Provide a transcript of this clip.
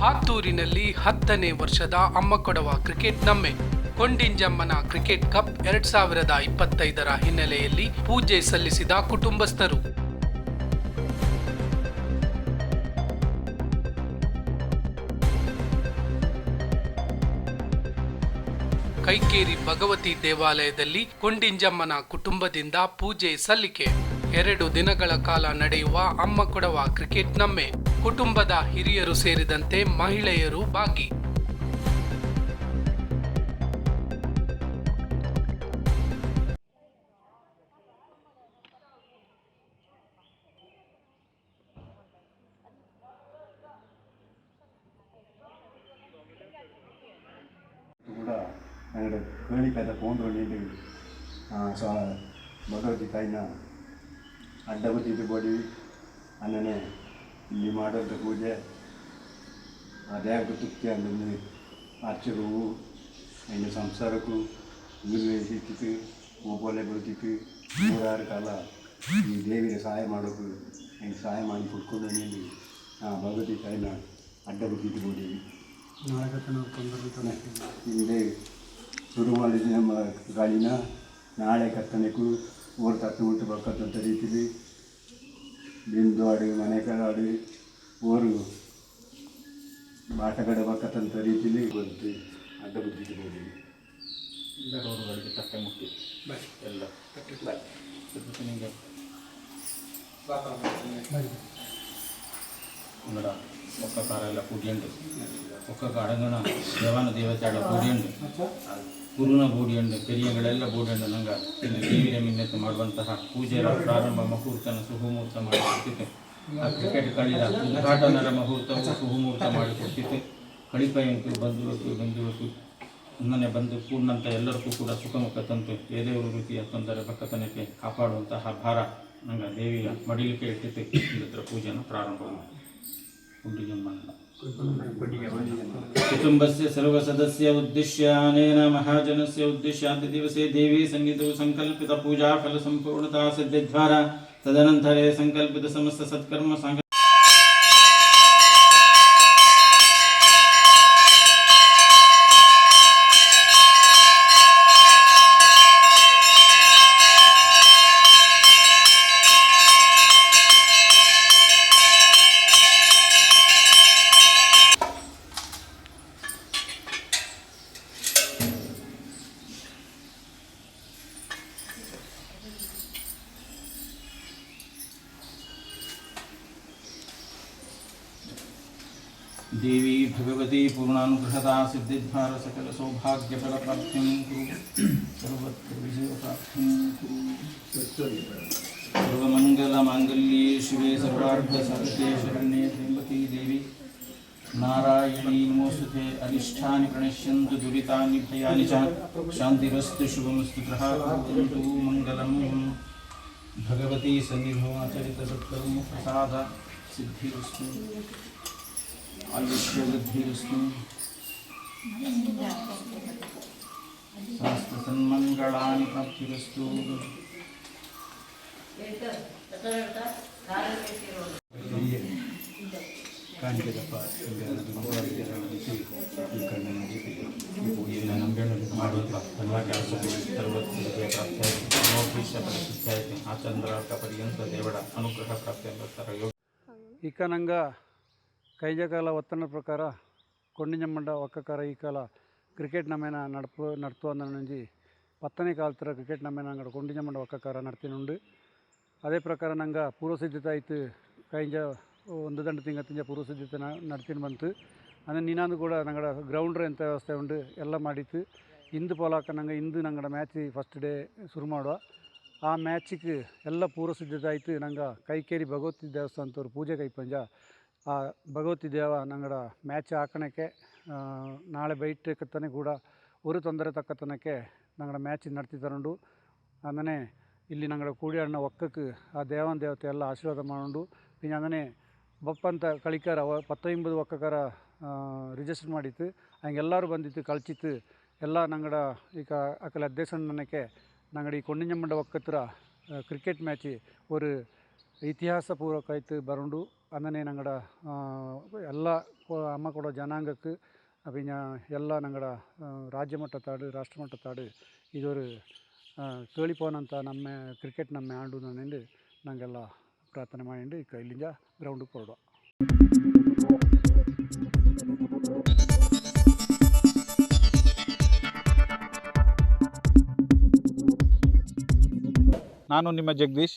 ಹಾತ್ತೂರಿನಲ್ಲಿ ಹತ್ತನೇ ವರ್ಷದ ಅಮ್ಮಕೊಡವ ಕ್ರಿಕೆಟ್ ನಮ್ಮೆ. ಕೊಂಡಿಂಜಮ್ಮನ ಕ್ರಿಕೆಟ್ ಕಪ್ ಎರಡ್ ಸಾವಿರದ ಇಪ್ಪತ್ತೈದರ ಹಿನ್ನೆಲೆಯಲ್ಲಿ ಪೂಜೆ ಸಲ್ಲಿಸಿದ ಕುಟುಂಬಸ್ಥರು. ಕೈಕೇರಿ ಭಗವತಿ ದೇವಾಲಯದಲ್ಲಿ ಕೊಂಡಿಂಜಮ್ಮನ ಕುಟುಂಬದಿಂದ ಪೂಜೆ ಸಲ್ಲಿಕೆ. ಎರಡು ದಿನಗಳ ಕಾಲ ನಡೆಯುವ ಅಮ್ಮಕೊಡವ ಕ್ರಿಕೆಟ್ ನಮ್ಮೆ. ಕುಟುಂಬದ ಹಿರಿಯರು ಸೇರಿದಂತೆ ಮಹಿಳೆಯರು ಬಾಕಿ ಕೂಡ ಬೆಳಿತಾಯ್ದ ಪೂಂಡ ಹೊಡಿಲಿ ಸಹ ಭಗವತಿ ತಾಯಿನ ಅಡ್ಡ ಬದಿ ಬಡಿ ಅಲ್ಲನೆ ಇಲ್ಲಿ ಮಾಡೋಂಥ ಪೂಜೆ ಅದೇ ತೃಪ್ತಿ ಅಂದರೆ ಅರ್ಚಕರು, ಇನ್ನು ಸಂಸಾರಕ್ಕೂ ಸಿಕ್ಕಿತ್ತು ಒಬ್ಬೊಲೆ ಬೆಳಿತಿತ್ತು ನೂರಾರು ಕಾಲ ಈ ದೇವಿಗೆ ಸಹಾಯ ಮಾಡೋಕ್ಕೆ ಹೆಂಗೆ ಸಹಾಯ ಮಾಡಿ ಕೊಟ್ಕೊಂಡು ನೀನು ಆ ಭಗವತಿ ತಾಯಿನ ಅಡ್ಡ ಬಿಟ್ಟಿದ್ದು ಹಿಂದೆ ಶುರು ಮಾಡಿದ ನಮ್ಮ ಗಾಳಿನ ನಾಳೆ ಕತ್ತನೆಗೂ ಊರು ತಟ್ಟು ಉಂಟು ಬಕ್ಕತ್ತಂತ ರೀತಿಲಿ ಬಿಂದು ಆಡು ಮನೆ ಆಡು ಊರು ಬಾಟಗಡೆ ಬಕ್ಕತ್ತಂತ ರೀತಿಲಿ ಬಂತು ಅಡ್ಡ ಬುದ್ಧಿಗೆ ಹೋಗಿ ರೋಡ್ಗಳಿಗೆ ತಟ್ಟೆ ಮುಟ್ಟಿ ಎಲ್ಲ ತಿರುಪತಿ ನಿಮಗೆ ಕನ್ನಡ ఒక్క కారాల పూడియండు ఒక్క ಅಡಂಗಣ ದೇವಾನ ದೇವತಾಳ ಬೂಡಿಯಂಡು ಗುರುನ ಬೂಡಿಯಂಡು ಪೆರಿಯಗಳೆಲ್ಲ ಬೂಡಿಯಂಡು ನಂಗೆ ಇಲ್ಲಿ ದೇವಿಯ ಮಿನ್ನತ್ತು ಮಾಡುವಂತಹ ಪೂಜೆಯ ಪ್ರಾರಂಭ ಮುಹೂರ್ತನ, ಸುಹುಮೂರ್ತ ಮಾಡಿಕೊಡ್ತಿತ್ತು ಆ ಕ್ರಿಕೆಟ್ ಕಳಿದ ಉದ್ಘಾಟನರ ಮುಹೂರ್ತವು ಸುಹುಮೂರ್ತ ಮಾಡಿಕೊಡ್ತಿತ್ತು ಕಳಿಪಯಂತು ಬಂಧುವಕು ಬಂಧುವಕು ನನ್ನೇ ಬಂದು ಪೂರ್ಣಂತ ಎಲ್ಲರಿಗೂ ಕೂಡ ಸುಖಮುಖ ತಂತು. ಏದೇವರು ರೀತಿಯ ತೊಂದರೆ ಬಕ್ಕತನಕ್ಕೆ ಕಾಪಾಡುವಂತಹ ಭಾರ ನಂಗೆ ದೇವಿಯ ಮಡಿಲಿಕ್ಕೆ ಇಟ್ಟಿತ್ತು ಇಲ್ಲದ್ರ ಪೂಜೆಯನ್ನು ಪ್ರಾರಂಭ ಮಾಡಿ कुटुम्बस्य सर्वसदस्य उद्दिश्य अनेन महाजनस्य उद्दिश्य दिवसे देवी सङ्गीतौ सङ्कल्पितपूजाफलसम्पूर्णता सिद्धिद्वारा तदनन्तरे सङ्कल्पितसमस्तसत्कर्म देवी भगवती पूर्णानुग्रहता सिद्धिद्वार सकल सौभाग्य फल प्राप्तिं कुरु। सर्वत्र विजय प्राप्तिं कुरु। सर्वमङ्गलमाङ्गल्ये शिवे सर्वार्थसाधके शरण्ये त्र्यम्बके देवी। नारायणी नमोस्तुते अनिष्ठानि प्रणश्यन्तु दुरितानि भयानि च शान्तिरस्तु शुभमस्तु ग्रहा कुर्वन्तु मङ्गलम् भगवती सन्निधौ आचरितसत्कर्म प्रसाद सिद्धिरस्तु। अविष्यवृद्धिरस्तु सहस्रसन्मङ्गलानि प्राप्तिरस्तु ఇకనంగా ಕೈಜಕಾಲ ಒತ್ತನ ಪ್ರಕಾರ ಕೊಂಡಿಂಜಮ್ಮಂಡ ಒಕ್ಕಕಾರ ಈ ಕಾಲ ಕ್ರಿಕೆಟ್ ನಮೇನ ನಡಪು, ನಡ್ತು ಅಂದನಂಜಿ ಪತ್ತನೇ ಕಾಲತರ ಕ್ರಿಕೆಟ್ ನಮೇನ ಅಂಗಡ ಕೊಂಡಿಂಜಮ್ಮಂಡ ಒಕ್ಕಕಾರ ನಡ್ತಿನುಂಡು. ಅದೇ ಪ್ರಕಾರ ನಂಗೆ ಪೂರ್ವ ಸಿದ್ಧತೆ ಆಯಿತು. ಕೈಂಜ ಒಂದು ದಂಡ ತಿಂಗ ತಿಂಜ ಪೂರ್ವ ಸಿದ್ಧತೆ ನಡ್ತೀನಿ ಬಂತು. ಅಂದರೆ ನೀನಾಂದು ಕೂಡ ನಂಗಡ ಗ್ರೌಂಡ್ರ್ ಎಂಥ ವ್ಯವಸ್ಥೆ ಉಂಡು, ಎಲ್ಲ ಮಾಡಿತ್ತು. ಇಂದು ಪೋಲಾಕ ನಂಗೆ ಇಂದು ನಂಗಡ ಮ್ಯಾಚ್ ಫಸ್ಟ್ ಡೇ ಶುರು ಮಾಡುವ. ಆ ಮ್ಯಾಚಿಗೆ ಎಲ್ಲ ಪೂರ್ವ ಸಿದ್ಧತೆ ಆಯಿತು. ನಂಗೆ ಕೈಕೇರಿ ಭಗವತಿ ದೇವಸ್ಥಾನದವ್ರು ಪೂಜೆ ಕೈಪಂಜ ಆ ಭಗವತಿ ದೇವ ನಂಗಡ ಮ್ಯಾಚ್ ಹಾಕಣಕ್ಕೆ ನಾಳೆ ಬೈಟಕ್ಕತ್ತನೆ ಕೂಡ ಉರು ತೊಂದರೆ ತಕ್ಕತನಕ್ಕೆ ನಂಗಡ ಮ್ಯಾಚ್ ನಡೆತಿ ಅಂದನೆ ಇಲ್ಲಿ ನಂಗಡ ಕೂಡಿ ಅಣ್ಣ ಒಕ್ಕಕ್ಕೆ ಆ ದೇವನ ದೇವತೆ ಎಲ್ಲ ಆಶೀರ್ವಾದ ಮಾಡೋಂಡು ಇನ್ನು ಅಂದನೆ ಬಪ್ಪಂತ ಕಳಿಕಾರ ಪತ್ತೊಂಬದು ಒಕ್ಕಕಾರ ರಿಜಿಸ್ಟರ್ ಮಾಡಿತ್ತು. ಹಂಗೆ ಎಲ್ಲರೂ ಬಂದಿತ್ತು, ಕಳಚಿತ್ತು. ಎಲ್ಲ ನಂಗಡ ಈಗ ಅಕ್ಕಲ ಅಧ್ಯಕ್ಷ ನನಗೆ ನಂಗಡಿ ಕೊಂಡಿಂಜಮ್ಮಂಡ ಒಕ್ಕತ್ರ ಕ್ರಿಕೆಟ್ ಮ್ಯಾಚ್ ಒರು ಇತಿಹಾಸ ಪೂರ್ವಕ ಆಯ್ತು ಬರುಂಡು. ನಂಗಡ ಎಲ್ಲ ಅಮ್ಮ ಕೊಡೋ ಜನಾಂಗಕ್ಕೆ ಅವಿನ ಎಲ್ಲ ನಂಗಡ ರಾಜ್ಯ ಮಟ್ಟ ತಾಡು, ರಾಷ್ಟ್ರ ಮಟ್ಟ ತಾಡು ಇದೊರು ಕೇಳಿಪೋನಂತ ನಮ್ಮ ಕ್ರಿಕೆಟ್ ನಮ್ಮ ಆಂಡು ನಂದು ನಂಗೆಲ್ಲ ಪ್ರಾರ್ಥನೆ ಮಾಡಿ ಇಲ್ಲಿಂದ ಗ್ರೌಂಡಿಗೆ ಹೊರಡುವ. ನಾನು ನಿಮ್ಮ ಜಗದೀಶ್.